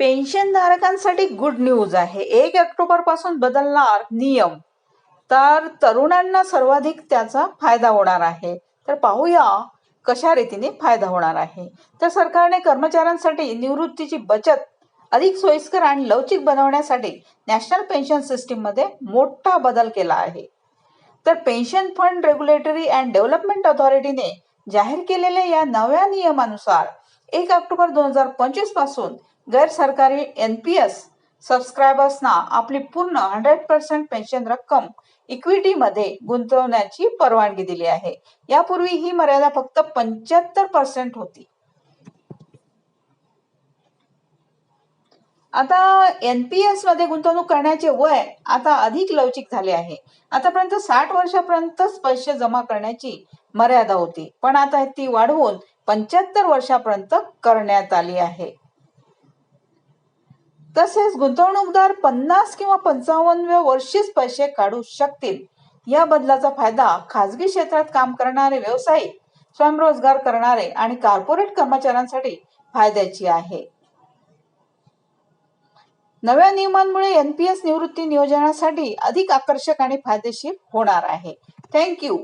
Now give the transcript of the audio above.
Pension धारकांसाठी good news आहे. एक ऑक्टोबरपासून बदलणार नियम. तर तरुणांना सर्वाधिक त्याचा फायदा होणार आहे. तर पाहूया कशा रीतीने फायदा होणार आहे. तर सरकारने कर्मचाऱ्यांसाठी निवृत्तीची बचत अधिक सोयीस्कर आणि लवचिक बनवण्यासाठी नॅशनल पेन्शन सिस्टीममध्ये मोठा बदल केला आहे. तर pension fund regulatory and development अथॉरिटीने जाहीर केलेल्या या नव्या नियमानुसार एक ऑक्टोबर दोन हजार पंचवीसपासून गैर सरकारी एन पी एस सबस्क्रायबर्सना आपली पूर्ण हंड्रेड पर्सेंट पेन्शन रक्कम इक्विटीमध्ये गुंतवण्याची परवानगी दिली आहे. यापूर्वी ही मर्यादा फक्त पंच्याहत्तर पर्सेंट होती. आता एन पी एसमध्ये गुंतवणूक करण्याचे वय आता अधिक लवचिक झाले आहे. आतापर्यंत साठ वर्षापर्यंतच पैसे जमा करण्याची मर्यादा होती. पण आता ती वाढवून पंच्याहत्तर वर्षापर्यंत करण्यात आली आहे. तसेच गुंतवणूकदार पन्नास किंवा पंचावन्न वर्षीच पैसे काढू शकतील. या बदलाचा फायदा खाजगी क्षेत्रात काम करणारे व्यावसायिक स्वयंरोजगार करणारे आणि कॉर्पोरेट कर्मचाऱ्यांसाठी फायद्याची आहे. नव्या नियमांमुळे एनपीएस निवृत्ती नियोजनासाठी अधिक आकर्षक आणि फायदेशीर होणार आहे. थँक्यू